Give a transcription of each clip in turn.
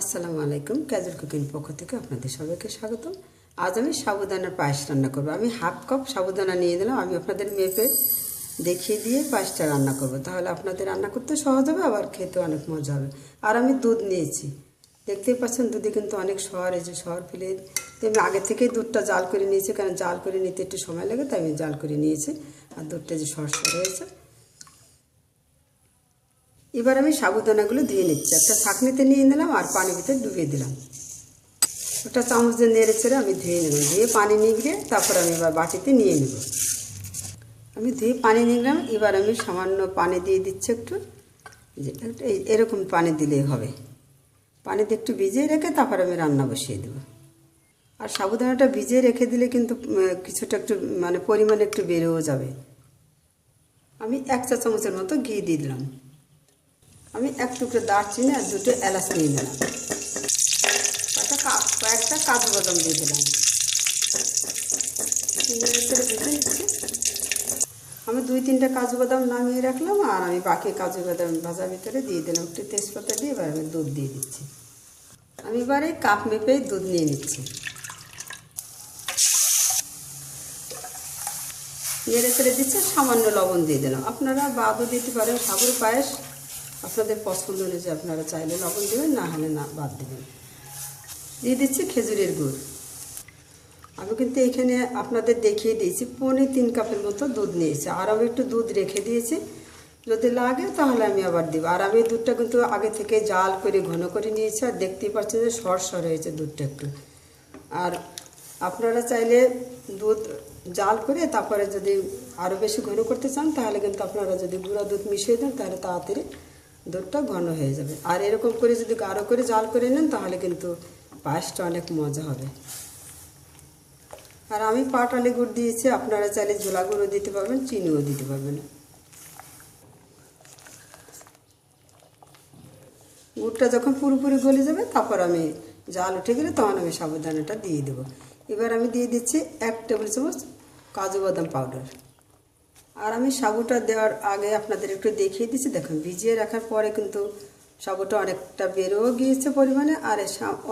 আসসালামু আলাইকুম casual cooking পক্ষ থেকে আপনাদের সবাইকে স্বাগতম। আজ আমি সাবুদানার পায়েস রান্না করব। আমি হাফ কাপ সাবুদানা নিয়ে দিলাম আমি আপনাদের মেপে দেখিয়ে দিয়ে পায়েসটা রান্না করব। তাহলে আপনাদের রান্না করতে সহজ হবে, আবার খেতে অনেক মজা হবে। আর আমি দুধ নিয়েছি। দেখতেই পাচ্ছেন, দুধে কিন্তু অনেক শহর এই যে শহর ফেলে আমি আগে থেকেই দুধটা জাল করে নিয়েছি। কারণ জাল করে নিতে একটু সময় লাগে, তাই আমি জাল করে নিয়েছি। আর দুধটা যে সর হয়েছে এবার আমি সাবুদানাগুলো ধুয়ে নিচ্ছি। একটা ছাঁকনিতে নিয়ে নিলাম আর পানির ভিতরে ডুবিয়ে দিলাম। একটা চামচ দিয়ে নেড়ে ছেড়ে আমি ধুয়ে নিলাম। ধুয়ে পানি নিগড়ে তারপর আমি এবার বাটিতে নিয়ে নেব। আমি ধুয়ে পানি নিলাম। এবার আমি সামান্য পানি দিয়ে দিচ্ছি একটু। এই এরকম পানি দিলেই হবে। পানিতে একটু ভিজিয়ে রেখে তারপর আমি রান্না বসিয়ে দেবো। আর সাবুদানাটা ভিজিয়ে রেখে দিলে কিন্তু কিছুটা একটু মানে পরিমাণে একটু বেড়েও যাবে। আমি এক চা চামচের মতো ঘি দিয়ে দিলাম। আমি এক টুকরো দারচিনি আর দুটো এলাচ নিয়ে নিলাম। কয়েকটা কয়েকটা কাজু বাদাম দিয়ে দিলাম। ভেজে। আমি দুই তিনটা কাজু বাদাম নামিয়ে রাখলাম আর আমি বাকি কাজু বাদাম ভাজার ভিতরে দিয়ে দিলাম একটু তেজপাতা দিয়ে, এবার আমি দুধ দিয়ে দিচ্ছি। আমি এবারে কাপ মেপেই দুধ নিয়ে নিচ্ছি। নেড়ে চেড়ে দিচ্ছে, সামান্য লবণ দিয়ে দিলাম। আপনারা বাদও দিতে পারেন সাবুর পায়েস আপনাদের পছন্দ অনুযায়ী আপনারা চাইলে লবণ দেবেন, না হলে না, বাদ দেবেন। দিয়ে দিচ্ছি খেজুরের গুড়। আমি কিন্তু এখানে আপনাদের দেখিয়ে দিয়েছি পৌনে তিন কাপের মতো দুধ নিয়েছি। আর আমি একটু দুধ রেখে দিয়েছি। যদি লাগে তাহলে আমি আবার দিব। আর আমি দুধটা কিন্তু আগে থেকে জাল করে, ঘন করে নিয়েছি। আর দেখতেই পাচ্ছেন যে সর সর হয়েছে দুধটা একটু। আর আপনারা চাইলে দুধ জাল করে, তারপরে যদি আরও বেশি ঘন করতে চান, তাহলে কিন্তু আপনারা যদি গুঁড়া দুধ মিশিয়ে দেন, তাহলে তাড়াতাড়ি দুধটা ঘন হয়ে যাবে। আর এরকম করে যদি গাঢ় করে জাল করে নেন, তাহলে কিন্তু পায়েসটা অনেক মজা হবে। আর আমি পাটালি গুড় দিয়েছি, আপনারা চাইলে জোলা গুঁড়ো দিতে পারবেন, চিনিও দিতে পারবেন। গুড়টা যখন পুরোপুরি গলে যাবে, তারপর আমি জাল উঠে গেলে তখন আমি সাবুদানাটা দিয়ে দেবো। এবার আমি দিয়ে দিচ্ছি এক টেবিল চামচ কাজু বাদাম পাউডার। আর আমি সাবুটা দেওয়ার আগে আপনাদের একটু দেখিয়ে দিচ্ছি। দেখুন, ভিজিয়ে রাখার পরে কিন্তু সাবুটা অনেকটা বেরোও গিয়েছে পরিমাণে আর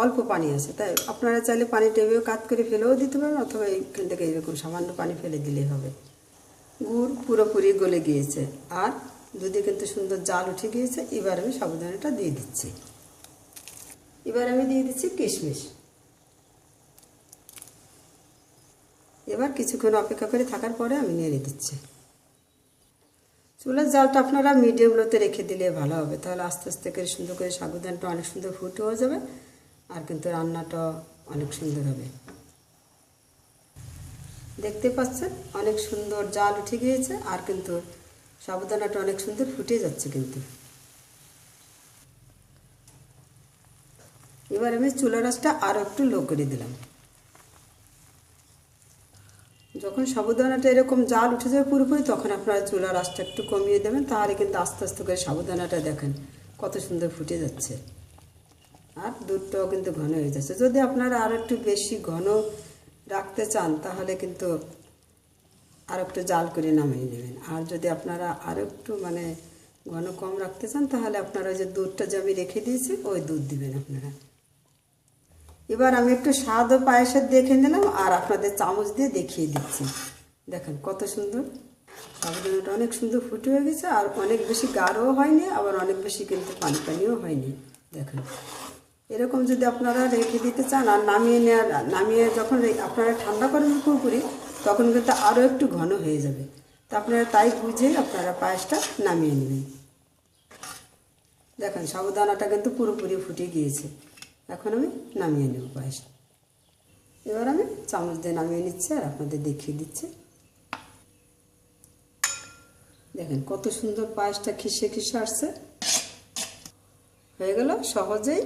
অল্প পানি আছে। তাই আপনারা চাইলে পানি টেবেও কাত করে ফেলেও দিতে পারেন অথবা এইখান থেকে এরকম সামান্য পানি ফেলে দিলেই হবে। গুড় পুরোপুরি গলে গিয়েছে আর দুধে কিন্তু সুন্দর জাল উঠে গিয়েছে। এবার আমি সাবুদানাটা দিয়ে দিচ্ছি। এবার আমি দিয়ে দিচ্ছি কিশমিশ। এবার কিছুক্ষণ অপেক্ষা করে থাকার পরে আমি নেড়ে দিচ্ছি। চুলার জালটা আপনারা মিডিয়াম লোতে রেখে দিলে ভালো হবে। তাহলে আস্তে আস্তে করে সুন্দর করে সাবুদানটা অনেক সুন্দর ফুট হয়ে যাবে আর কিন্তু রান্নাটা অনেক সুন্দর হবে। দেখতে পাচ্ছেন? অনেক সুন্দর জাল উঠে গিয়েছে আর কিন্তু সাবুদানাটা অনেক সুন্দর ফুটে যাচ্ছে কিন্তু। এবার আমি চুলা রাসটা আরও একটু লো করে দিলাম। যখন সাবুদানাটা এরকম জাল উঠে যাবে পুরোপুরি, তখন আপনারা চুলার আঁচটা একটু কমিয়ে দেবেন, তাহলে কিন্তু আস্তে আস্তে করে সাবুদানাটা দেখেন কত সুন্দর ফুটে যাচ্ছে। আর দুধটাও কিন্তু ঘন হয়ে যাচ্ছে। যদি আপনারা আরও একটু বেশি ঘন রাখতে চান, তাহলে কিন্তু আর একটু জাল করে নামিয়ে নেবেন। আর যদি আপনারা আরও একটু মানে ঘন কম রাখতে চান, তাহলে আপনারা যে দুধটা যে আমি রেখে দিয়েছি, ওই দুধ দিবেন আপনারা। এবার আমি একটু স্বাদ ও পায়েসের দেখে নিলাম আর আপনাদের চামচ দিয়ে দেখিয়ে দিচ্ছি। দেখেন কত সুন্দর। সাবুদানাটা অনেক সুন্দর ফুটে হয়ে গেছে আর অনেক বেশি গাঢ়ও হয়নি, আবার অনেক বেশি কিন্তু পানি পানিও হয়নি। দেখেন। এরকম যদি আপনারা রেখে দিতে চান আর নামিয়ে নেওয়ার নামিয়ে যখন আপনারা ঠান্ডা করবেন পুরোপুরি তখন কিন্তু আরও একটু ঘন হয়ে যাবে। তা আপনারা তাই বুঝে আপনারা পায়েসটা নামিয়ে নেবেন। দেখেন সাবুদানাটা কিন্তু পুরোপুরি ফুটে গিয়েছে। এখন আমি নামিয়ে নেব পায়েস। এবার আমি চামচ দিয়ে নামিয়ে নিচ্ছি আর আপনাদের দেখিয়ে দিচ্ছি। দেখেন কত সুন্দর পায়েসটা খিসে খিসে আসছে। হয়ে গেল সহজেই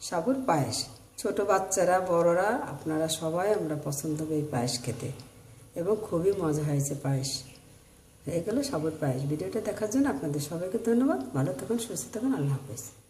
সাবুর পায়েস। ছোট বাচ্চারা, বড়রা, আপনারা সবাই আমরা পছন্দ করি পায়েস খেতে। এবং খুবই মজা হয়েছে পায়েস। হয়ে গেল সাবুর পায়েস। ভিডিওটা দেখার জন্য আপনাদের সবাইকে ধন্যবাদ। ভালো থাকুন, সুস্থ থাকুন। আল্লাহ হাফেজ।